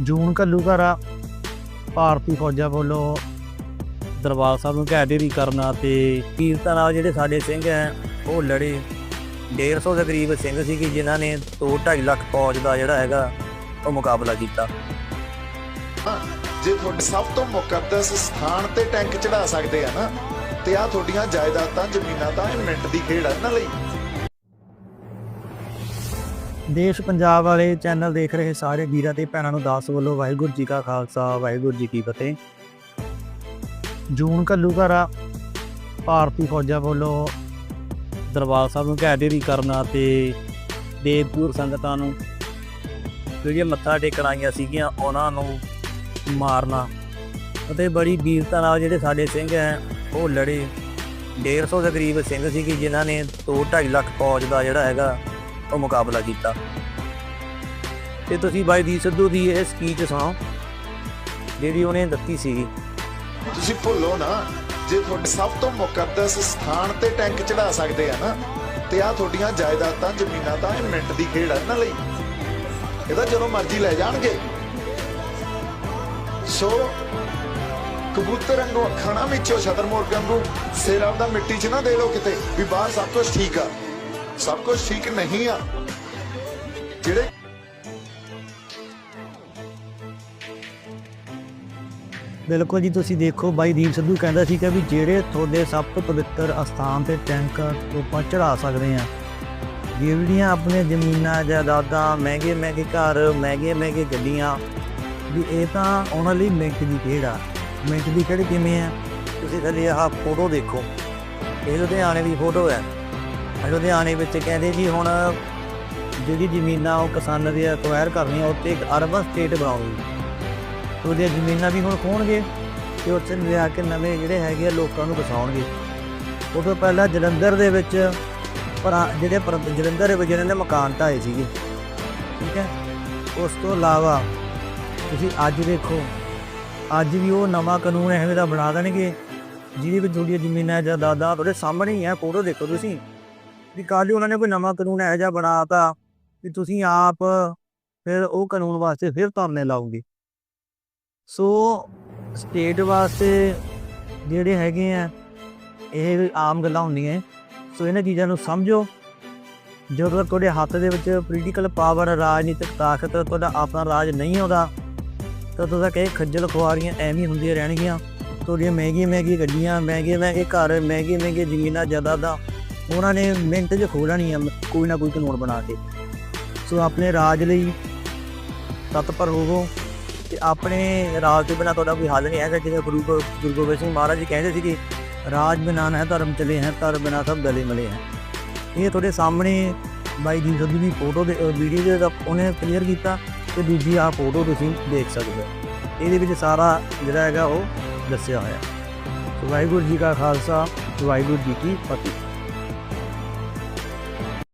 ਜੂਨ ਘੱਲੂਘਾਰਾ ਭਾਰਤੀ ਫੌਜਾਂ ਵੱਲੋਂ ਦਰਬਾਰ ਸਾਹਿਬ ਨੂੰ ਘੈ ਵੀ ਕਰਨਾ ਤੇ ਕੀਰਤਨ ਜਿਹੜੇ ਸਾਡੇ ਸਿੰਘ ਹੈ, ਉਹ ਲੜੇ। 150 ਦੇ ਕਰੀਬ ਸਿੰਘ ਸੀਗੇ, ਜਿਨ੍ਹਾਂ ਨੇ 2.5 ਲੱਖ ਫੌਜ ਦਾ ਜਿਹੜਾ ਹੈਗਾ, ਉਹ ਮੁਕਾਬਲਾ ਕੀਤਾ। ਜੇ ਤੁਹਾਡੇ ਸਭ ਤੋਂ ਮੁਕੱਦਸ ਸਥਾਨ ਤੇ ਟੈਂਕ ਚੜਾ ਸਕਦੇ ਆ ਨਾ, ਤੇ ਆ ਤੁਹਾਡੀਆਂ ਜਾਇਦਾਦਾਂ ਜ਼ਮੀਨਾਂ ਤਾਂ ਇਹ ਮਿੰਟ ਦੀ ਖੇਡ ਆ ਇਹਨਾਂ ਲਈ। ਦੇਸ਼ ਪੰਜਾਬ ਵਾਲੇ ਚੈਨਲ ਦੇਖ ਰਹੇ ਸਾਰੇ ਵੀਰਾਂ ਤੇ ਭੈਣਾਂ ਨੂੰ ਦਾਸ ਵੱਲੋਂ ਵਾਹਿਗੁਰੂ ਜੀ ਕਾ ਖਾਲਸਾ, ਵਾਹਿਗੁਰੂ ਜੀ ਕੀ ਫਤਿਹ। ਜੂਨ ਘੱਲੂਘਾਰਾ, ਭਾਰਤੀ ਫੌਜਾਂ ਵੱਲੋਂ ਦਰਬਾਰ ਸਾਹਿਬ ਨੂੰ ਘੈ ਵੀ ਕਰਨਾ ਤੇ ਦੇਵਪੁਰ ਸੰਗਤਾਂ ਨੂੰ ਜਿਹੜੀਆਂ ਮੱਥਾ ਟੇਕਣ ਆਈਆਂ ਸੀਗੀਆਂ, ਉਹਨਾਂ ਨੂੰ ਮਾਰਨਾ ਅਤੇ ਬੜੀ ਵੀਰਤਾ ਨਾਲ ਜਿਹੜੇ ਸਾਡੇ ਸਿੰਘ ਹੈ, ਉਹ ਲੜੇ। 150 ਦੇ ਕਰੀਬ ਸਿੰਘ ਸੀਗੇ, ਜਿਨ੍ਹਾਂ ਨੇ 2.5 ਲੱਖ ਫੌਜ ਦਾ ਜਿਹੜਾ ਹੈਗਾ ਉਹ ਮੁਕਾਬਲਾ ਕੀਤਾ। ਤੇ ਤੁਸੀਂ ਬਾਈ ਦੀ ਸਿੱਧੂ ਦੀ ਇਹ ਸਪੀਚ ਸੁਣੋ ਜਿਹੜੀ ਉਹਨੇ ਦਿੱਤੀ ਸੀਗੀ। ਤੁਸੀਂ ਭੁੱਲੋ ਨਾ, ਜੇ ਤੁਹਾਡੇ ਸਭ ਤੋਂ ਮੁਕੱਦਸ ਸਥਾਨ ਤੇ ਟੈਂਕ ਚੜਾ ਸਕਦੇ ਆ ਨਾ, ਤੇ ਆ ਤੁਹਾਡੀਆਂ ਜਾਇਦਾਦਾਂ ਜ਼ਮੀਨਾਂ ਤਾਂ ਇਹ ਮਿੰਟ ਦੀ ਖੇਡ ਆ ਇਹਨਾਂ ਲਈ। ਇਹਦਾ ਜਦੋਂ ਮਰਜ਼ੀ ਲੈ ਜਾਣਗੇ। ਸੋ, ਕਬੂਤਰ ਵਾਂਗੂ ਅੱਖਾਂ ਨਾ ਵਿੱਚੋਂ ਸ਼ਤਰਮੁਰਗ ਵਾਂਗੂ, ਸਿਰ ਆਪਦਾ ਮਿੱਟੀ 'ਚ ਨਾ ਦੇ ਲੋ ਕਿਤੇ, ਵੀ ਬਾਹਰ ਸਭ ਕੁਝ ਠੀਕ ਆ। ਸਭ ਕੁਝ ਠੀਕ ਨਹੀਂ ਆ। ਜਿਹੜੇ ਬਿਲਕੁਲ ਜੀ, ਤੁਸੀਂ ਦੇਖੋ, ਬਾਈ ਦੀਪ ਸਿੱਧੂ ਕਹਿੰਦਾ ਸੀ ਕਿ ਵੀ ਜਿਹੜੇ ਤੁਹਾਡੇ ਸਭ ਤੋਂ ਪਵਿੱਤਰ ਅਸਥਾਨ ਤੇ ਟੈਂਕ ਉੱਪਰ ਚੜਾ ਸਕਦੇ ਆ ਜਿਹੜੀਆਂ ਆਪਣੇ ਜ਼ਮੀਨਾਂ, ਜਾਇਦਾਦਾਂ, ਮਹਿੰਗੇ ਮਹਿੰਗੇ ਘਰ, ਮਹਿੰਗੇ ਮਹਿੰਗੇ ਗੱਡੀਆਂ, ਵੀ ਇਹ ਤਾਂ ਉਹਨਾਂ ਲਈ ਮਿੰਟ ਦੀ ਖੇਡ ਆ। ਮਿੰਟ ਦੀ ਖੇਡ ਕਿਵੇਂ ਆ? ਤੁਸੀਂ ਥੱਲੇ ਆਹ ਫੋਟੋ ਦੇਖੋ। ਇਹ ਲੁਧਿਆਣੇ ਦੀ ਫੋਟੋ ਹੈ। ਲੁਧਿਆਣੇ ਵਿੱਚ ਕਹਿੰਦੇ ਜੀ ਹੁਣ ਜਿਹੜੀ ਜ਼ਮੀਨਾਂ ਉਹ ਕਿਸਾਨਾਂ ਦੀ ਅਕਵਾਇਰ ਕਰਨੀਆਂ ਉੱਤੇ ਇੱਕ ਅਰਬਨ ਸਟੇਟ ਬਣਾਉਣੀ ਉਹਦੀਆਂ ਜ਼ਮੀਨਾਂ ਵੀ ਹੁਣ ਖੋਣਗੇ ਤੇ ਉੱਥੇ ਲਿਆ ਕੇ ਨਵੇਂ ਜਿਹੜੇ ਹੈਗੇ ਆ ਲੋਕਾਂ ਨੂੰ ਵਸਾਉਣਗੇ। ਉਹ ਤੋਂ ਪਹਿਲਾਂ ਜਲੰਧਰ ਦੇ ਵਿੱਚ ਪਰ ਜਿਹੜੇ ਜਲੰਧਰ ਦੇ ਵਿੱਚ ਇਹਨਾਂ ਨੇ ਮਕਾਨ ਢਾਏ ਸੀਗੇ, ਠੀਕ ਹੈ? ਉਸ ਤੋਂ ਇਲਾਵਾ ਤੁਸੀਂ ਅੱਜ ਦੇਖੋ, ਅੱਜ ਵੀ ਉਹ ਨਵਾਂ ਕਾਨੂੰਨ ਐਵੇਂ ਦਾ ਬਣਾ ਦੇਣਗੇ, ਜਿਹਦੇ ਵਿੱਚ ਤੁਹਾਡੀਆਂ ਜ਼ਮੀਨਾਂ ਜਾਇਦਾਦਾਂ ਤੁਹਾਡੇ ਸਾਹਮਣੇ ਹੀ ਹੈ ਫੋਟੋ ਦੇਖੋ ਤੁਸੀਂ। ਵੀ ਕੱਲ੍ਹ ਉਹਨਾਂ ਨੇ ਕੋਈ ਨਵਾਂ ਕਾਨੂੰਨ ਇਹੋ ਜਿਹਾ ਬਣਾਤਾ ਵੀ ਤੁਸੀਂ ਆਪ ਫਿਰ ਉਹ ਕਾਨੂੰਨ ਵਾਸਤੇ ਫਿਰ ਧਰਨੇ ਲਾਓਗੇ। ਸੋ ਸਟੇਟ ਵਾਸਤੇ ਜਿਹੜੇ ਹੈਗੇ ਆ, ਇਹ ਆਮ ਗੱਲਾਂ ਹੁੰਦੀਆਂ ਸੋ ਇਹਨਾਂ ਚੀਜ਼ਾਂ ਨੂੰ ਸਮਝੋ। ਜਦੋਂ ਤੱਕ ਤੁਹਾਡੇ ਹੱਥ ਦੇ ਵਿੱਚ ਪੋਲੀਟੀਕਲ ਪਾਵਰ ਰਾਜਨੀਤਿਕ ਤਾਕਤ, ਤੁਹਾਡਾ ਆਪਣਾ ਰਾਜ ਨਹੀਂ ਆਉਂਦਾ, ਤਾਂ ਤਦੋਂ ਤੱਕ ਇਹ ਖੱਜਲ ਖੁਆਰੀਆਂ ਐਵੇਂ ਹੁੰਦੀਆਂ ਰਹਿਣਗੀਆਂ। ਤੁਹਾਡੀਆਂ ਮਹਿੰਗੀਆਂ ਮਹਿੰਗੀਆਂ ਗੱਡੀਆਂ ਮਹਿੰਗੇ ਮਹਿੰਗੇ ਘਰ ਮਹਿੰਗੇ ਮਹਿੰਗੇ ਜ਼ਮੀਨਾਂ, ਜਾਇਦਾਦਾਂ ਉਹਨਾਂ ਨੇ ਮਿੰਟ 'ਚ ਖੋਹ ਲੈਣੀਆਂ ਕੋਈ ਨਾ ਕੋਈ ਕਾਨੂੰਨ ਬਣਾ ਕੇ। ਸੋ ਆਪਣੇ ਰਾਜ ਲਈ ਤਤਪਰ ਹੋਵੋ ਤੇ ਆਪਣੇ ਰਾਜ ਤੋਂ ਬਿਨਾ ਤੁਹਾਡਾ ਕੋਈ ਹੱਲ ਨਹੀਂ ਹੈਗਾ। ਜਿਵੇਂ ਗੁਰੂ ਗੋ- ਗੁਰੂ ਗੋਬਿੰਦ ਸਿੰਘ ਮਹਾਰਾਜ ਜੀ ਕਹਿੰਦੇ ਸੀ ਕਿ ਰਾਜ ਬਿਨਾ ਹੈ ਧਰਮ ਚਲੇ ਹੈ ਧਰਮ ਬਿਨਾ ਸਭ ਗਲੇ ਮਲੇ ਹੈ। ਇਹ ਤੁਹਾਡੇ ਸਾਹਮਣੇ ਬਾਈ ਦੀ ਸਿੱਧੂ ਦੀ ਫੋਟੋ ਦੇ ਵੀਡੀਓ ਦੇ ਉਹਨੇ ਕਲੀਅਰ ਕੀਤਾ ਤੇ ਦੂਜੀ ਆ ਫੋਟੋ ਤੁਸੀਂ ਦੇਖ ਸਕਦੇ ਹੋ। ਇਹਦੇ ਵਿੱਚ ਸਾਰਾ ਜਿਹੜਾ ਹੈਗਾ ਉਹ ਦੱਸਿਆ ਹੋਇਆ। ਵਾਹਿਗੁਰੂ ਜੀ ਕਾ ਖਾਲਸਾ, ਵਾਹਿਗੁਰੂ ਜੀ ਕੀ ਫਤਿਹ।